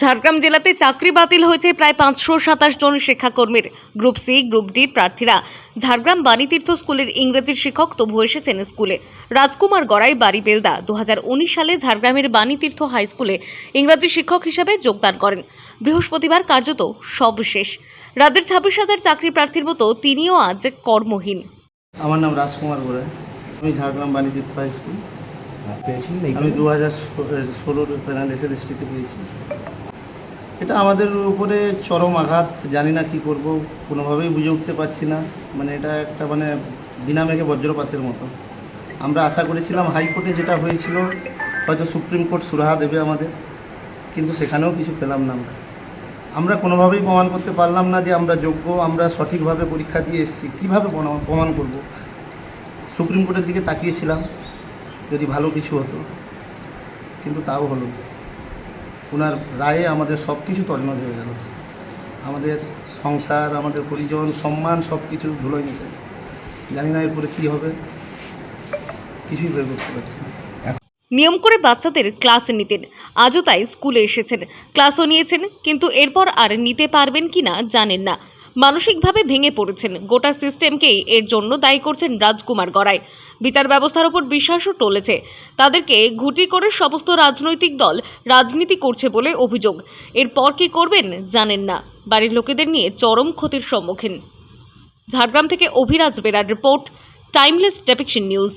ঝাড়গ্রাম জেলাতে চাকরি বাতিল হয়েছে প্রায় পাঁচশো সাতাশ জন শিক্ষাকর্মীর। গ্রুপ সি গ্রুপ ডি প্রার্থীরা। ঝাড়গ্রাম বাণীতীর্থ স্কুলের ইংরেজির শিক্ষক তবু এসেছেন স্কুলে। রাজকুমার গড়াই বাড়ি বেলদা। দুহাজার উনিশ সালে ঝাড়গ্রামের বাণীতীর্থ হাই স্কুলে ইংরাজি শিক্ষক হিসেবে যোগদান করেন। বৃহস্পতিবার কার্যত সব শেষ। রাজ্যের ছাব্বিশ হাজার চাকরি প্রার্থীর মতো তিনিও আজ কর্মহীন। আমার নাম রাজকুমার গোড়াই। আমি ঝাড়গ্রাম বাণিজ্য হাই স্কুল। পেয়েছিলেন আমি দু হাজার ষোলোর প্যানেল এসে দৃষ্টিতে পেয়েছি। এটা আমাদের উপরে চরম আঘাত। জানি না কি করব, কোনোভাবেই বুঝে উঠতে পারছি না। মানে এটা একটা মানে বিনা মেঘে বজ্রপাতের মতো। আমরা আশা করেছিলাম হাইকোর্টে যেটা হয়েছিল, হয়তো সুপ্রিম কোর্ট সুরাহা দেবে আমাদের। কিন্তু সেখানেও কিছু পেলাম না আমরা। আমরা কোনোভাবেই প্রমাণ করতে পারলাম না যে আমরা যোগ্য, আমরা সঠিকভাবে পরীক্ষা দিয়ে এসেছি। কীভাবে প্রমাণ- করব? সুপ্রিম কোর্টের দিকে তাকিয়েছিলাম, যদি ভালো কিছু হতো। কিন্তু তাও হলো। ওনার রায়ে আমাদের সব কিছু তছনছ হয়ে গেল। আমাদের সংসার, আমাদের পরিজন, সম্মান সব কিছু ধুলোয় মিশে জানি না এরপরে কী হবে। কিছুই বের করতে পারছি না। নিয়ম করে বাচ্চাদের ক্লাস নিতেন। আজও তাই স্কুলে এসেছেন। ক্লাসও নিয়েছেন, কিন্তু এরপর আর নিতে পারবেন কি না জানেন না। মানসিকভাবে ভেঙে পড়েছেন। গোটা সিস্টেমকেই এর জন্য দায়ী করছেন রাজকুমার গড়াই। বিচার ব্যবস্থার ওপর বিশ্বাসও টলেছে। তাদেরকে ঘুটি করে সমস্ত রাজনৈতিক দল রাজনীতি করছে বলে অভিযোগ। এরপর কি করবেন জানেন না। বাড়ির লোকেদের নিয়ে চরম ক্ষতির সম্মুখীন। ঝাড়গ্রাম থেকে Abhiraj Berar report, timeless depiction news.